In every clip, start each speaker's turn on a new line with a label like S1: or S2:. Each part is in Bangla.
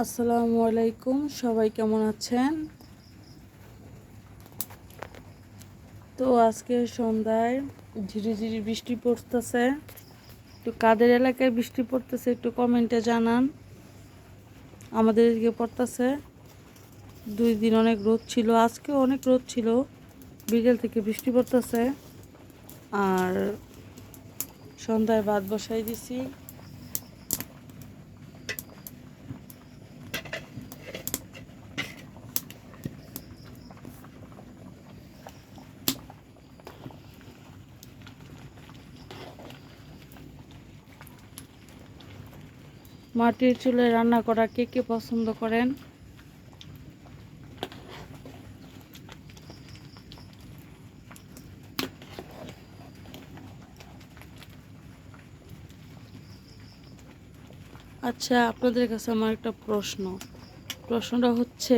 S1: আসসালামু আলাইকুম, সবাই কেমন আছেন? তো আজকে সন্ধ্যায় ঝিরি ঝিরি বৃষ্টি পড়তেছে, একটু কাদের এলাকায় বৃষ্টি পড়তেছে একটু কমেন্টে জানান। আমাদের এদিকে পড়তেছে, দুই দিন অনেক রোদ ছিল, আজকেও অনেক রোদ ছিল, বিকেল থেকে বৃষ্টি পড়তেছে। আর সন্ধ্যায় ভাত বসাই দিছি। মাটির চুলে রান্না করা কে কে পছন্দ করেন? আচ্ছা আপনাদের কাছে আমার একটা প্রশ্ন। প্রশ্নটা হচ্ছে,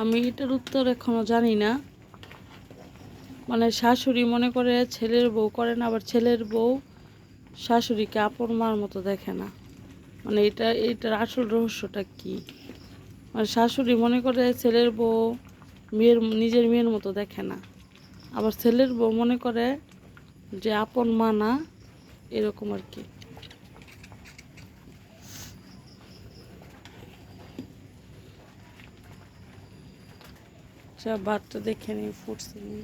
S1: আমি এটার উত্তর এখনও জানি না। মানে শাশুড়ি মনে করে ছেলের বউ করে না, আবার ছেলের বউ শাশুড়িকে আপন মার মতো দেখে না। মানে এটা, এটার আসল রহস্যটা কি? মানে শাশুড়ি মনে করে ছেলের বউ মেয়ের, নিজের মেয়ের মতো দেখে না। আবার ছেলের বউ মনে করে যে আপন মা না, এরকম আর কি। সব ভাতটা দেখে নিই, ফুটছে নি।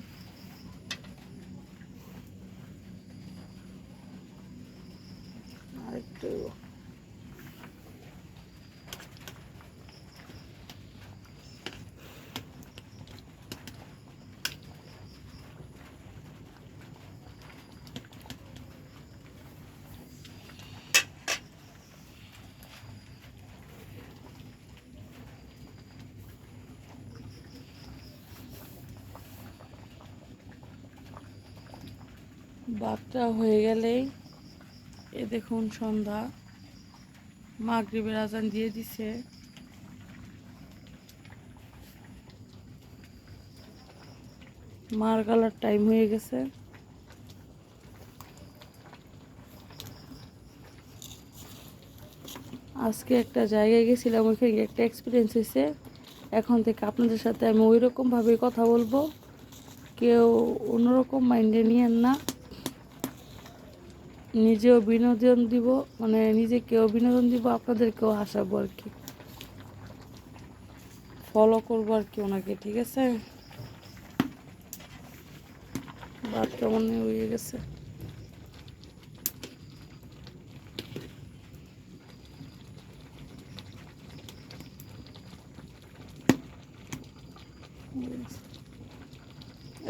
S1: আরেকটু। ভাতটা হয়ে গেলেই এ দেখুন সন্ধ্যা। মাগরিবের আজান দিয়ে দিছে। মার গালার টাইম হয়ে গেছে। আজকে একটা জায়গায় গেছিলাম, ওইখানে একটা এক্সপিরিয়েন্স হয়েছে। এখন থেকে আপনাদের সাথে আমি ওই রকমভাবে কথা বলব। কেউ অন্যরকম মাইন্ডে নিয়েন না। নিজেও বিনোদন দিব মানে নিজেকেও বিনোদন দিব, আপনাদেরকেও হাসাবো আর কি। ফলো করব আর কি ওনাকে, ঠিক আছে? কেমন হয়ে গেছে?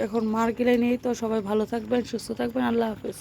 S1: এখন মার্কেটে নেই তো সবাই ভালো থাকবেন, সুস্থ থাকবেন, আল্লাহ হাফেজ।